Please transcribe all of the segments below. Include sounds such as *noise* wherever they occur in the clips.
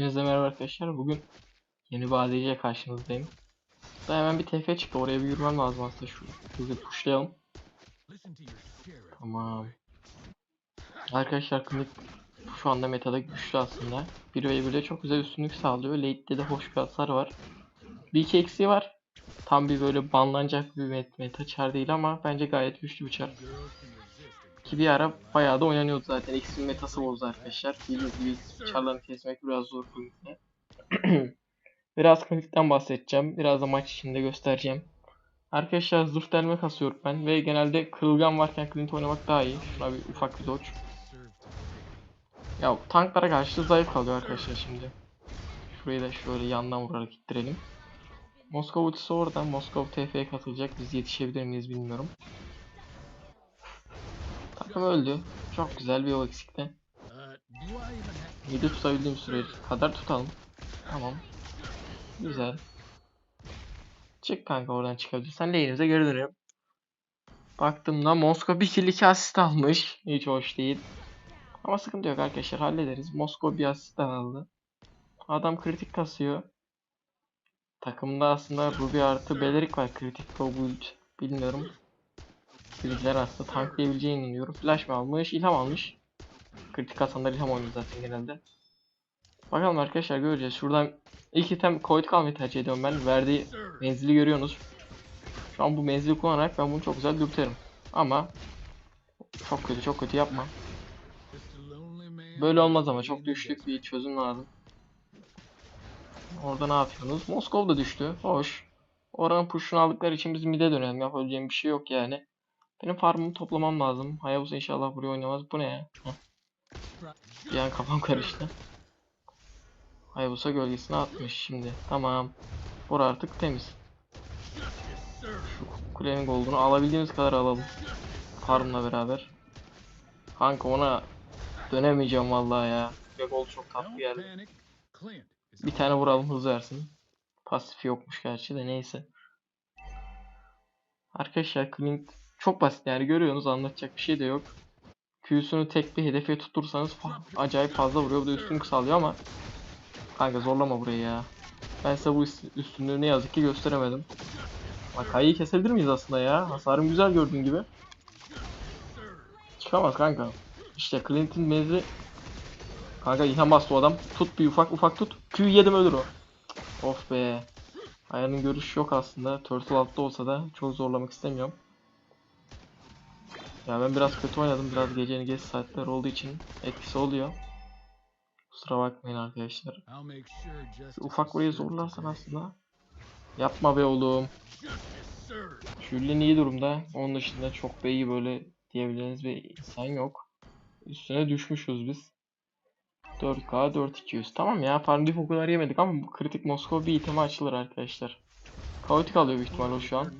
Hepinize merhaba arkadaşlar. Bugün yeni ADC karşınızdayım. Da hemen bir TF çıktı. Oraya bir yürümem lazım aslında. Şu hızlı pushlayalım. Tamam. Arkadaşlar Knick şu anda metada güçlü aslında. 1 ve 1'de çok güzel üstünlük sağlıyor. Late'de de hoş bir hasar var. Bir iki eksiği var. Tam bir böyle banlanacak bir met meta çar değil ama bence gayet güçlü bir çar. Ki bir ara bayağı da oynanıyordu zaten. X'in metası bozdu arkadaşlar. Bildiğiniz gibi çarlarını kesmek biraz zor Knick'le. *clears throat* biraz Knick'ten bahsedeceğim. Biraz da maç içinde göstereceğim. Arkadaşlar zırh delme kasıyorum ben ve genelde kırılgan varken Clint oynamak daha iyi. Şuna bir ufak bir dodge. Ya tanklara karşı zayıf kalıyor arkadaşlar şimdi. Şurayı da şöyle yandan vurarak ittirelim. Moskova ultisi oradan. Moskova TF'ye katılacak. Biz yetişebilir miyiz bilmiyorum. Takım öldü. Çok güzel bir o eksikti. 7 tutabildiğim süre kadar tutalım. Tamam. Güzel. Çık kanka oradan çıkabilirsen lane'imize geri dönüyorum. Baktığımda Moskova bir kill 2 asist almış. Hiç hoş değil. Ama sıkıntı yok arkadaşlar hallederiz. Moskova bir asist aldı. Adam kritik kasıyor. Takımda aslında Ruby artı Belerik var. Kritik Pro build. Bilmiyorum. Bilgiler aslında tanklayabileceğine inanıyorum. Flash mı almış? İlham almış. Kritik kasanlar ilham oynuyor zaten genelde. Bakalım arkadaşlar göreceğiz. Şuradan ilk item Koit almayı tercih ediyorum ben. Verdiği menzili görüyorsunuz. Şu an bu menzili kullanarak ben bunu çok güzel dürterim. Ama çok kötü çok kötü yapma. Böyle olmaz ama çok düştük bir çözüm lazım. Orada ne yapıyorsunuz? Moskova da düştü. Hoş. Oranın push'unu aldıkları için biz mid'e dönelim. Yapabileceğim bir şey yok yani. Benim farmımı toplamam lazım. Hayabusa inşallah buraya oynamaz. Bu ne ya? Heh. Bir an kafam karıştı. Hayabusa gölgesine atmış şimdi. Tamam. Bura artık temiz. Şu kulenin goldunu alabildiğimiz kadar alalım. Farmla beraber. Kanka ona dönemeyeceğim vallahi ya. Ve gol çok tatlı geldi. Bir tane vuralım hızlı versin. Pasif yokmuş gerçi de neyse. Arkadaşlar Clint çok basit yani görüyorsunuz anlatacak bir şey de yok. Q'sunu tek bir hedefe tutursanız acayip fazla vuruyor. Bu da üstünlük sağlıyor ama Kanka zorlama burayı ya. Ben size bu üst- üstünlüğü ne yazık ki gösteremedim. Bak Kayı'yı kesebilir miyiz aslında ya? Hasarım güzel gördüğün gibi. Çıkamaz kanka. İşte Clint'in mezri Kanka ilham bastı o adam. Tut bir ufak ufak tut. Q yedim ölür o. Of be. Ayarın görüş yok aslında. Turtle altta olsa da çok zorlamak istemiyorum. Ya ben biraz kötü oynadım. Biraz gecenin geç saatler olduğu için etkisi oluyor. Kusura bakmayın arkadaşlar. Şu ufak burayı zorlarsan aslında. Yapma be oğlum. Julian iyi durumda. Onun dışında çok da iyi böyle diyebileceğiniz bir insan yok. Üstüne düşmüşüz biz. 4K 4200. Tamam ya farm diff o kadar yemedik ama bu kritik Moskova bir iteme açılır arkadaşlar. Kaotik alıyor büyük ihtimalle o şu an.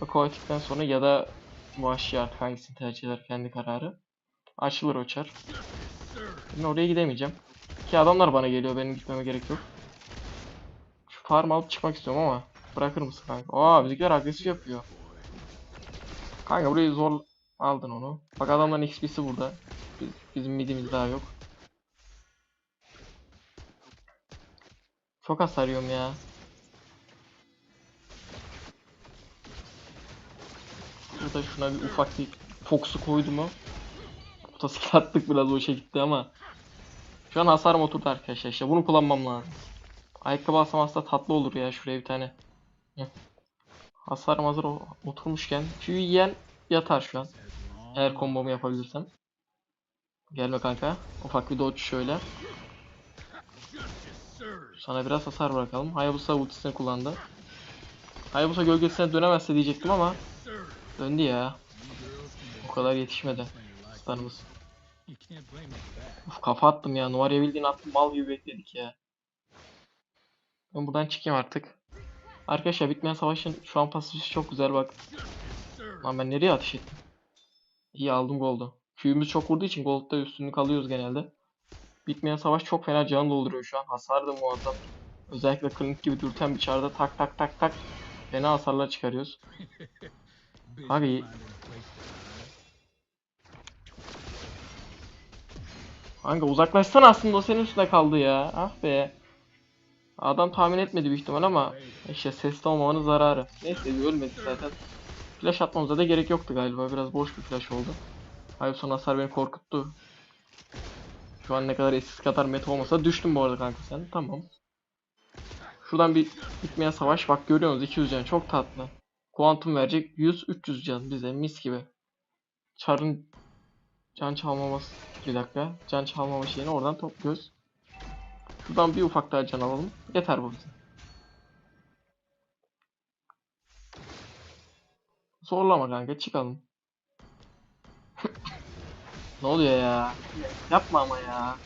O kaotikten sonra ya da vahşi artık hangisini tercih eder kendi kararı. Açılır o çar. Ben oraya gidemeyeceğim. Ki adamlar bana geliyor benim gitmeme gerek yok. Şu farm alıp çıkmak istiyorum ama bırakır mısın kanka? Aa bizimkiler agresif yapıyor. Kanka burayı zor aldın onu. Bak adamların XP'si burada. Biz, bizim midimiz daha yok. Çok hasar ya. Burada şuna bir ufak bir fox'u koydu mu? Otoskill *laughs* attık biraz hoşa gitti ama. Şu an hasarım oturdu arkadaşlar işte bunu kullanmam lazım. Ayakkabı alsam aslında tatlı olur ya şuraya bir tane. Hasarım hazır o- oturmuşken Q'yu yiyen yatar şu an. Eğer kombomu yapabilirsem. Gelme kanka. Ufak bir dodge şöyle. Sana biraz hasar bırakalım. Hayabusa ultisini kullandı. Hayabusa gölgesine dönemezse diyecektim ama döndü ya. O kadar yetişmedi. Starımız. Uf kafa attım ya. Numaraya bildiğin attım. Mal gibi bekledik ya. Ben buradan çıkayım artık. Arkadaşlar bitmeyen savaşın şu an pasifi çok güzel bak. Lan ben nereye ateş ettim? İyi aldım goldu. Q'ümüz çok vurduğu için gold'da üstünlük alıyoruz genelde. Bitmeyen savaş çok fena can dolduruyor şu an. Hasar da muazzam. Özellikle Clint gibi dürten bir çarda tak tak tak tak fena hasarlar çıkarıyoruz. *laughs* Abi Kanka uzaklaşsana aslında o senin üstünde kaldı ya. Ah be. Adam tahmin etmedi büyük ihtimal ama işte sesli olmamanın zararı. Neyse ölmedi zaten. Flash atmamıza da gerek yoktu galiba. Biraz boş bir flash oldu. Hayır son hasar beni korkuttu. Şu an ne kadar eskisi kadar meta olmasa düştüm bu arada kanka sen. Tamam. Şuradan bir bitmeyen savaş. Bak görüyorsunuz 200 can çok tatlı. Kuantum verecek 100-300 can bize mis gibi. Char'ın can çalmaması. Bir dakika. Can çalmama şeyini oradan topluyoruz. Şuradan bir ufak daha can alalım. Yeter bu bize. Zorlama kanka çıkalım. Ne oluyor ya? Yapma ama ya.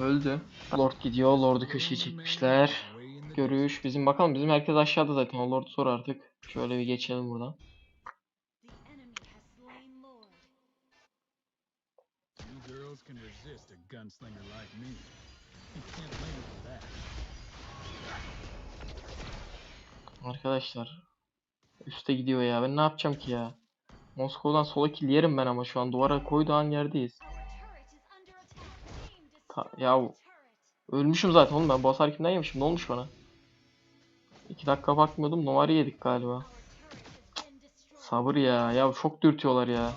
Öldü. Lord gidiyor. Lord'u köşeye çekmişler. Görüş. Bizim bakalım bizim herkes aşağıda zaten. O Lord sor artık. Şöyle bir geçelim buradan. Arkadaşlar. Üste gidiyor ya. Ben ne yapacağım ki ya? Moskova'dan sola kill ben ama şu an duvara koyduğu an yerdeyiz. Ta- ya ölmüşüm zaten oğlum ben bu hasar yemişim? Ne olmuş bana? 2 dakika bakmıyordum. Numara yedik galiba. Destroyed. Sabır ya. Ya çok dürtüyorlar ya.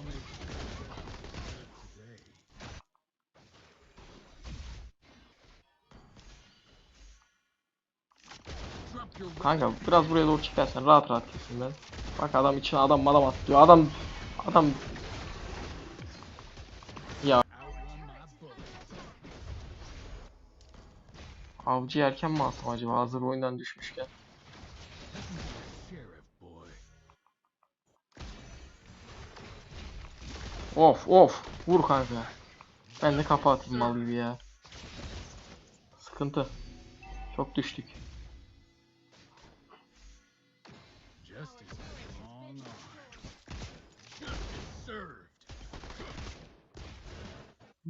Kanka biraz buraya doğru çıkarsan rahat rahat kesin ben. Bak adam içine adam madam atlıyor. Adam adam bullets. avcı erken mi alsam acaba hazır oyundan düşmüşken. Of of vur kanka. Ben de kafa atayım mal gibi ya. Sıkıntı. Çok düştük.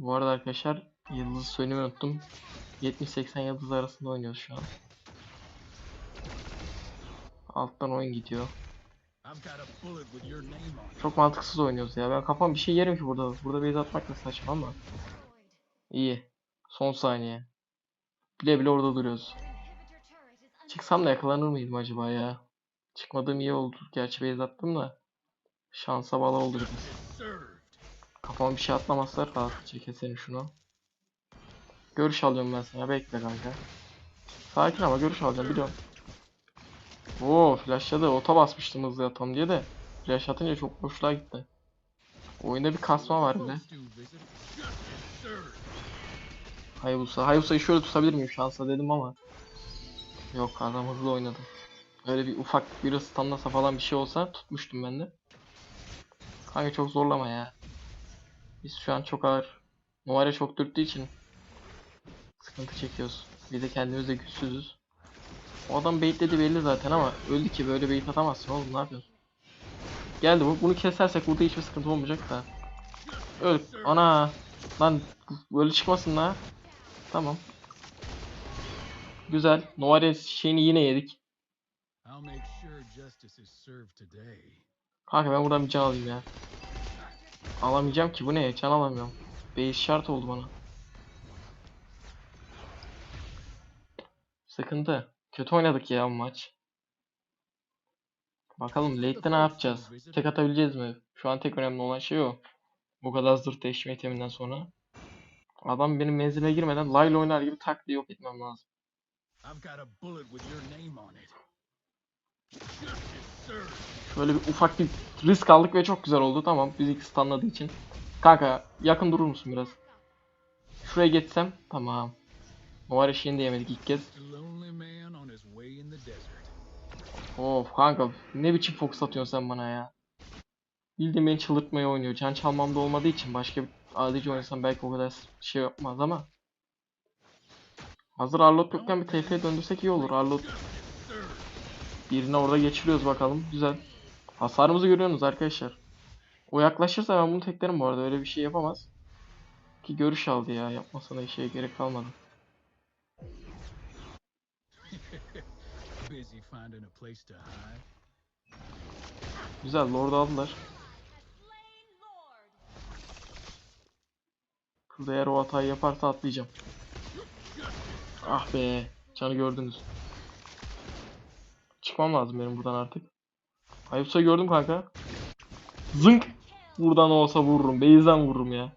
Bu arada arkadaşlar yıldız söylemeyi unuttum. 70-80 yıldız arasında oynuyoruz şu an. Alttan oyun gidiyor. Çok mantıksız oynuyoruz ya. Ben kafam bir şey yerim ki burada. Burada base atmak da saçma ama. İyi. Son saniye. Bile bile orada duruyoruz. Çıksam da yakalanır mıydım acaba ya? Çıkmadığım iyi oldu. Gerçi base attım da. Şansa bala oldu biraz. Kafama bir şey atlamazlar rahatlıkça keserim şunu. Görüş alıyorum ben sana. Bekle kanka. Sakin ama görüş alacağım biliyorum. Oo flashladı. Ota basmıştım hızlı atalım diye de. Flash atınca çok boşluğa gitti. Oyunda bir kasma var bile. Hayabusa. Hayabusa'yı şöyle tutabilir miyim şansa dedim ama. Yok adam hızlı oynadı. Öyle bir ufak bir standasa falan bir şey olsa tutmuştum ben de. Kanka çok zorlama ya. Biz şu an çok ağır. Numara çok dürttüğü için sıkıntı çekiyoruz. Bir de kendimiz de güçsüzüz. O adam baitledi belli zaten ama öldü ki böyle bait atamazsın oğlum ne yapıyorsun? Geldi bu. Bunu kesersek burada hiçbir sıkıntı olmayacak da. Öl. Ana. Lan böyle çıkmasın la. Tamam. Güzel. Noare şeyini yine yedik. Kanka ben buradan bir can alayım ya. Alamayacağım ki bu ne? Can alamıyorum. Base şart oldu bana. Sıkıntı. Kötü oynadık ya bu maç. Bakalım late'de ne yapacağız? Tek atabileceğiz mi? Şu an tek önemli olan şey o. Bu kadar zırt değişme iteminden sonra. Adam benim menzile girmeden Lyle oynar gibi tak diye yok etmem lazım. Şöyle bir ufak bir risk aldık ve çok güzel oldu. Tamam biz ikisi stunladığı için. Kanka yakın durur musun biraz? Şuraya geçsem tamam. Noir eşeğini de yemedik ilk kez. Of kanka ne biçim fokus atıyorsun sen bana ya. Bildiğin beni çıldırtmaya oynuyor. Can çalmamda olmadığı için başka bir adici oynasam belki o kadar şey yapmaz ama. Hazır Arlot yokken bir TF'ye döndürsek iyi olur. Arlot birini orada geçiriyoruz bakalım. Güzel. Hasarımızı görüyorsunuz arkadaşlar. O yaklaşırsa ben bunu teklerim bu arada. Öyle bir şey yapamaz. Ki görüş aldı ya. Yapmasına işe gerek kalmadı. Güzel. Lord'u aldılar. Lord. Şurada eğer o hatayı yaparsa atlayacağım. Ah be. Canı gördünüz. Çıkmam lazım benim buradan artık. Hayıpsa'yı gördüm kanka. Zınk. Buradan olsa vururum. Base'den vururum ya.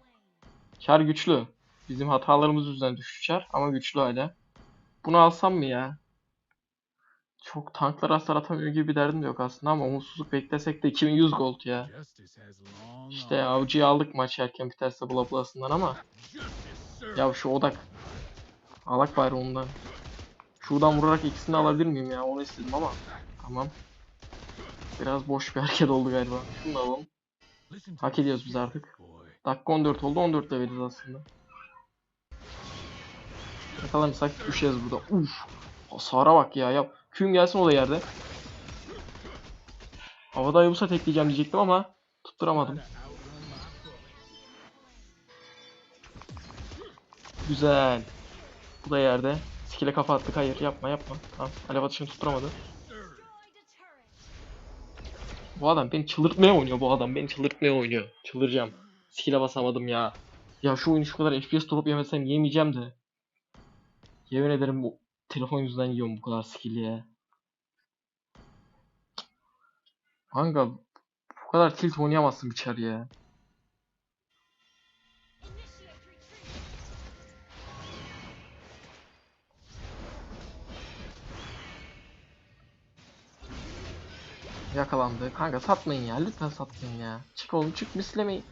Char güçlü. Bizim hatalarımız yüzünden düştü Char ama güçlü hala. Bunu alsam mı ya? Çok tanklar hasar atamıyor gibi bir derdim de yok aslında ama umutsuzluk beklesek de 2100 gold ya. İşte avcıyı aldık maç erken biterse bula bulasından ama ya şu odak. Alak bari ondan. Şuradan vurarak ikisini alabilir miyim ya? Onu istedim ama. Tamam. Biraz boş bir hareket oldu galiba. Şunu da alalım. Hak ediyoruz biz artık. Dakika 14 oldu. 14 de veririz aslında. Yakalanırsak düşeriz burada. Uf. Hasara bak ya. Yap. Küm gelsin o da yerde. Havada Ayubus'a tekleyeceğim diyecektim ama tutturamadım. Güzel. Bu da yerde. Skill'e kafa attık. Hayır yapma yapma. Tamam. Alev atışını tutturamadı. Bu adam beni çıldırtmaya oynuyor bu adam. Beni çıldırtmaya oynuyor. Çıldıracağım. Skill'e basamadım ya. Ya şu oyunu şu kadar FPS drop yemesem yemeyeceğim de. Yemin ederim bu telefon yüzünden yiyorum bu kadar skill'i ya. Kanka bu kadar tilt oynayamazsın içeri ya. Yakalandı. Kanka satmayın ya. Lütfen satmayın ya. Çık oğlum çık mislemeyin.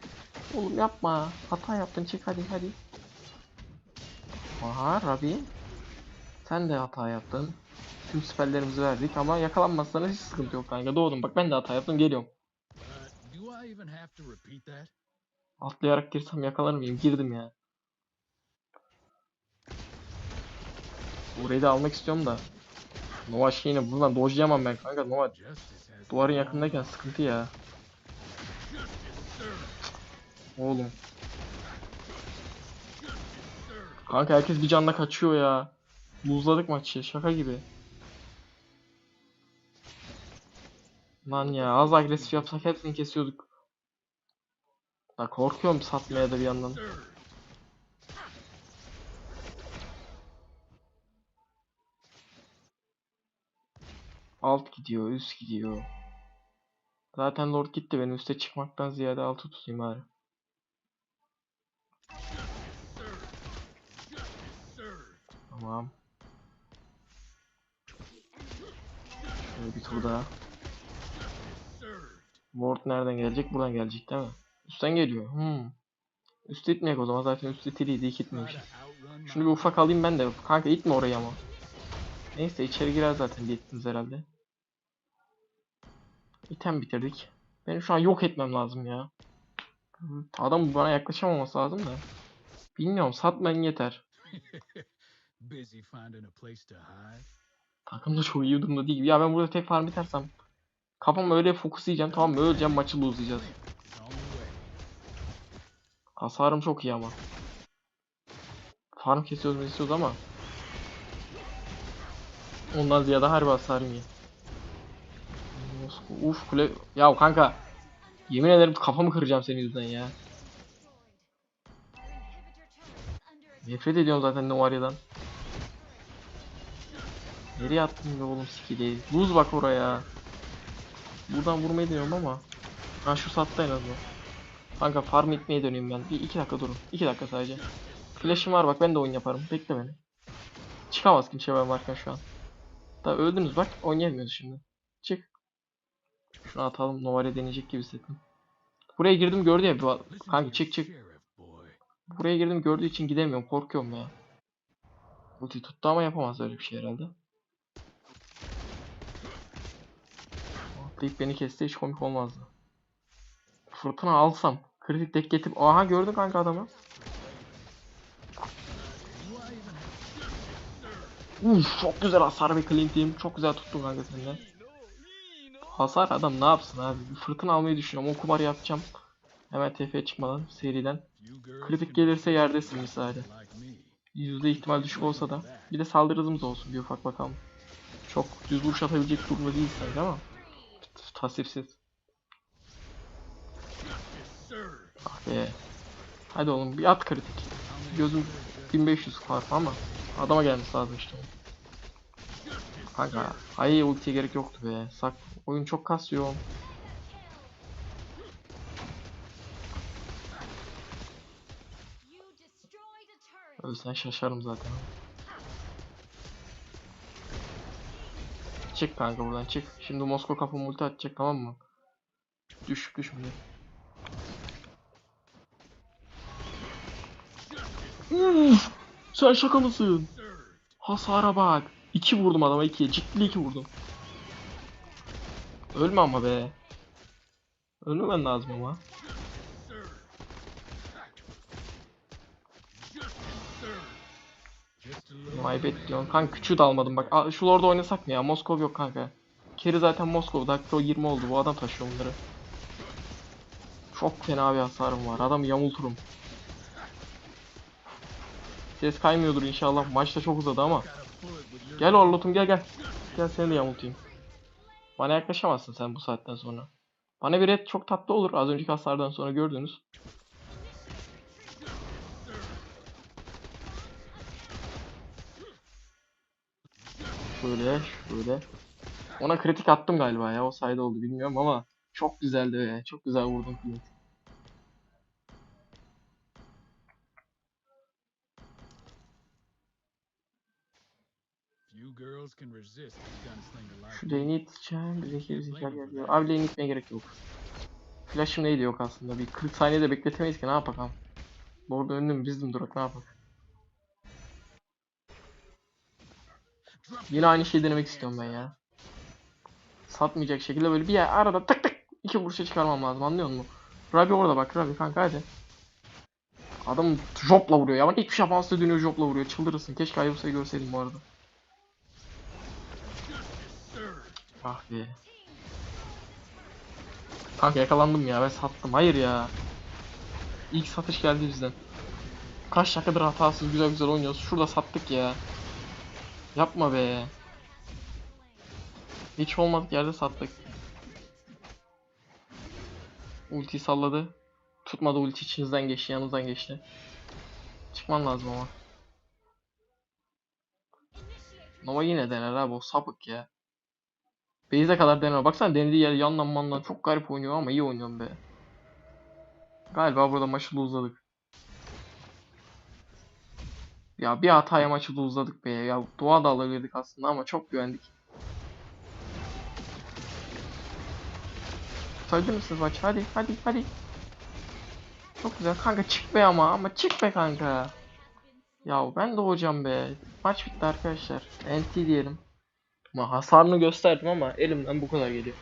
Oğlum yapma. Hata yaptın çık hadi hadi. Aha Rabi. Sen de hata yaptın. Tüm siperlerimizi verdik ama yakalanmazsanız hiç sıkıntı yok kanka. Doğdum bak ben de hata yaptım geliyorum. Atlayarak girsem yakalar mıyım? Girdim ya. Burayı da almak istiyorum da. Nova şeyini buradan dojlayamam ben kanka. Nova Justice has duvarın yakındayken sıkıntı ya. Oğlum. Kanka herkes bir canla kaçıyor ya. Luzladık maçı şaka gibi. Lan ya az agresif yapsak hepsini kesiyorduk. Ya korkuyorum satmaya da bir yandan. Alt gidiyor, üst gidiyor. Zaten Lord gitti benim üste çıkmaktan ziyade altı tutayım bari. Tamam. Şöyle bir tur daha. Ward nereden gelecek? Buradan gelecek değil mi? Üstten geliyor. Hmm. Üst itmeyek o zaman zaten üst itiliydi ilk itmemiş. Şunu bir ufak alayım ben de. Kanka itme orayı ama. Neyse içeri girer zaten diye herhalde. İtem bitirdik. Benim şu an yok etmem lazım ya. Adam bana yaklaşamaması lazım da. Bilmiyorum satmayın yeter. *laughs* Takım da çok iyi durumda değil. Ya ben burada tek farm bitersem kafamı öyle fokuslayacağım tamam mı? Öleceğim maçı way. Hasarım çok iyi ama. Farm kesiyoruz mu istiyoruz ama. Ondan ziyade harbi hasarım iyi. Uf kule. Ya kanka. Yemin ederim kafamı kıracağım senin yüzünden ya. Nefret ediyorum zaten Novaria'dan. Nereye attın be oğlum skill'i? Buz bak oraya. Buradan vurmayı deniyorum ama. Ha şu sattı en azından. Kanka farm etmeye döneyim ben. Bir iki dakika durun. İki dakika sadece. Flash'im var bak ben de oyun yaparım. Bekle beni. Çıkamaz kimse ben varken şu an. Da öldünüz bak oynayamıyoruz şimdi. Şunu atalım. Novaria deneyecek gibi hissettim. Buraya girdim gördü ya. Kanka çık çık. Buraya girdim gördüğü için gidemiyorum. Korkuyorum ya. Ulti tuttu ama yapamaz öyle bir şey herhalde. Atlayıp beni kesti hiç komik olmazdı. Fırtına alsam. Kritik tek getirip... Aha gördün kanka adamı. Uf çok güzel hasar ve clean team. Çok güzel tuttun kanka sen de. Hasar adam ne yapsın abi. Bir fırtına almayı düşünüyorum. O kumar yapacağım. Hemen TF'ye çıkmadan seriden. Kritik gelirse yerdesin misali. Yüzde ihtimal düşük olsa da. Bir de saldırı hızımız olsun bir ufak bakalım. Çok düz vuruş atabilecek durumda değil sanki ama. Served. Ah be. Hadi oğlum bir at kritik. gözüm 1500 fark ama adama gelmesi lazım işte. Kanka ay ultiye gerek yoktu be. Sak oyun çok kasıyor. Ölsen şaşarım zaten. Çık kanka buradan çık. Şimdi Moskova kapı multi atacak tamam mı? Düş. Uf, sen şaka mısın? Hasara bak. 2 vurdum adama 2. Ciddi 2 vurdum. Ölme ama be. Ölmemen lazım ama. Maybet diyorsun. Kanka küçüğü de almadım bak. Şu orada oynasak mı ya? Moskov yok kanka. Keri zaten Moskov. Dakika o 20 oldu. Bu adam taşıyor bunları. Çok fena bir hasarım var. Adamı yamulturum. Ses kaymıyordur inşallah. Maç da çok uzadı ama. Gel Orlot'um gel gel. Gel seni de yamultayım. Bana yaklaşamazsın sen bu saatten sonra. Bana bir red çok tatlı olur. Az önceki hasardan sonra gördünüz. Şöyle şöyle. Ona kritik attım galiba ya. O sayede oldu bilmiyorum ama çok güzeldi be. Çok güzel vurdum Flint. Şu lane'i iteceğim. Bizimki bizimkiler geliyor. Abi lane'i itmeye gerek yok. Flash'ım neydi yok aslında. Bir 40 saniyede bekletemeyiz ki ne yapalım. Bu arada önüm bizdim durak ne yapalım. Yine aynı şeyi denemek istiyorum ben ya. Satmayacak şekilde böyle bir yer arada tık tık iki vuruşa çıkarmam lazım anlıyor musun? Rabi orada bak Rabi kanka hadi. Adam jopla vuruyor ya. Bak hiçbir şey yapamazsa dönüyor jopla vuruyor. Çıldırırsın. Keşke Ayvusa'yı görseydim bu arada. Ah be. Kanka yakalandım ya ben sattım. Hayır ya. İlk satış geldi bizden. Kaç dakikadır hatasız güzel güzel oynuyoruz. Şurada sattık ya. Yapma be. Hiç olmadık yerde sattık. Ulti salladı. Tutmadı ulti içinizden geçti, yanınızdan geçti. Çıkman lazım ama. Nova yine dener abi o sapık ya. Base'e kadar dener. Baksana denediği yer yandan mandan çok garip oynuyor ama iyi oynuyorum be. Galiba burada maçı da uzadık. Ya bir hataya maçı da uzadık be. Ya dua da alabilirdik aslında ama çok güvendik. Tutabilir misiniz maçı? Hadi hadi hadi. Çok güzel kanka çık be ama ama çık be kanka. Ya ben de hocam be. Maç bitti arkadaşlar. NT diyelim. Hasarını gösterdim ama elimden bu kadar geliyor.